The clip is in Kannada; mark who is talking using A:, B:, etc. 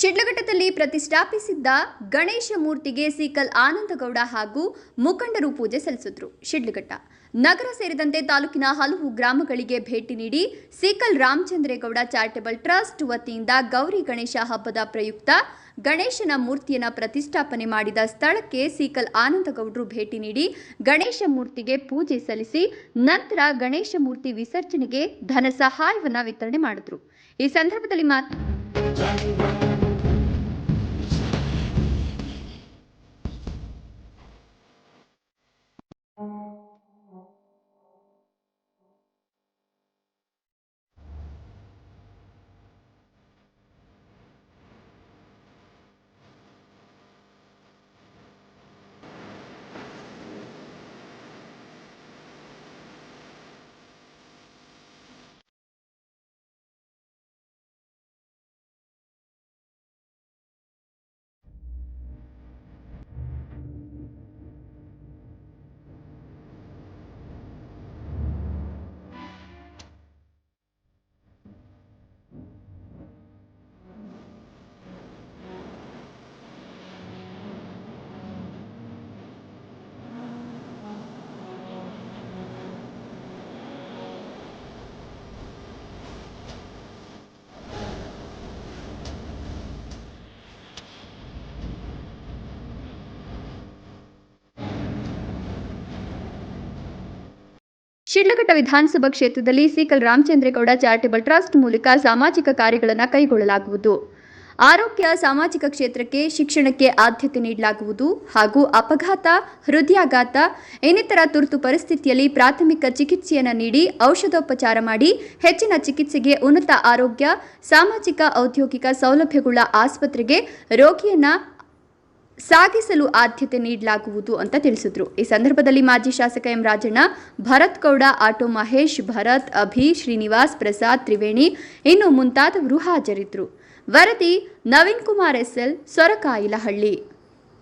A: ಶಿಡ್ಲಘಟ್ಟದಲ್ಲಿ ಪ್ರತಿಷ್ಠಾಪಿಸಿದ್ದ ಗಣೇಶ ಮೂರ್ತಿಗೆ ಸೀಕಲ್ ಆನಂದಗೌಡ ಹಾಗೂ ಮುಖಂಡರು ಪೂಜೆ ಸಲ್ಲಿಸಿದ್ರು. ಶಿಡ್ಲಘಟ್ಟ ನಗರ ಸೇರಿದಂತೆ ತಾಲೂಕಿನ ಹಲವು ಗ್ರಾಮಗಳಿಗೆ ಭೇಟಿ ನೀಡಿ ಸೀಕಲ್ ರಾಮಚಂದ್ರೇಗೌಡ ಚಾರಿಟಬಲ್ ಟ್ರಸ್ಟ್ ವತಿಯಿಂದ ಗೌರಿ ಗಣೇಶ ಹಬ್ಬದ ಪ್ರಯುಕ್ತ ಗಣೇಶನ ಮೂರ್ತಿಯನ್ನು ಪ್ರತಿಷ್ಠಾಪನೆ ಮಾಡಿದ ಸ್ಥಳಕ್ಕೆ ಸೀಕಲ್ ಆನಂದಗೌಡರು ಭೇಟಿ ನೀಡಿ ಗಣೇಶ ಮೂರ್ತಿಗೆ ಪೂಜೆ ಸಲ್ಲಿಸಿ ನಂತರ ಗಣೇಶ ಮೂರ್ತಿ ವಿಸರ್ಜನೆಗೆ ಧನ ಸಹಾಯವನ್ನು ವಿತರಣೆ ಮಾಡಿದ್ರು. ಈ ಸಂದರ್ಭದಲ್ಲಿ ಮಾತ್ ಶಿಡ್ಲಘಟ್ಟ ವಿಧಾನಸಭಾ ಕ್ಷೇತ್ರದಲ್ಲಿ ಸೀಕಲ್ ರಾಮಚಂದ್ರೇಗೌಡ ಚಾರಿಟೇಬಲ್ ಟ್ರಸ್ಟ್ ಮೂಲಕ ಸಾಮಾಜಿಕ ಕಾರ್ಯಗಳನ್ನು ಕೈಗೊಳ್ಳಲಾಗುವುದು. ಆರೋಗ್ಯ, ಸಾಮಾಜಿಕ ಕ್ಷೇತ್ರಕ್ಕೆ ಶಿಕ್ಷಣಕ್ಕೆ ಆದ್ಯತೆ ನೀಡಲಾಗುವುದು ಹಾಗೂ ಅಪಘಾತ, ಹೃದಯಾಘಾತ, ಇನ್ನಿತರ ತುರ್ತು ಪರಿಸ್ಥಿತಿಯಲ್ಲಿ ಪ್ರಾಥಮಿಕ ಚಿಕಿತ್ಸೆಯನ್ನು ನೀಡಿ ಔಷಧೋಪಚಾರ ಮಾಡಿ ಹೆಚ್ಚಿನ ಚಿಕಿತ್ಸೆಗೆ ಉನ್ನತ ಆರೋಗ್ಯ, ಸಾಮಾಜಿಕ ಔದ್ಯೋಗಿಕ ಸೌಲಭ್ಯಗಳ ಆಸ್ಪತ್ರೆಗೆ ರೋಗಿಯನ್ನ ಸಾಗಿಸಲು ಆದ್ಯತೆ ನೀಡಲಾಗುವುದು ಅಂತ ತಿಳಿಸಿದ್ರು. ಈ ಸಂದರ್ಭದಲ್ಲಿ ಮಾಜಿ ಶಾಸಕ ಎಂ ರಾಜಣ್ಣ, ಭರತ್ ಗೌಡ, ಆಟೋ ಮಹೇಶ್, ಭರತ್, ಅಭಿ, ಶ್ರೀನಿವಾಸ್, ಪ್ರಸಾದ್, ತ್ರಿವೇಣಿ ಇನ್ನು ಮುಂತಾದವರು ಹಾಜರಿದ್ದರು ವರದಿ ನವೀನ್ ಕುಮಾರ್ ಎಸ್ಎಲ್ ಸೊರಕಾಯಿಲಹಳ್ಳಿ.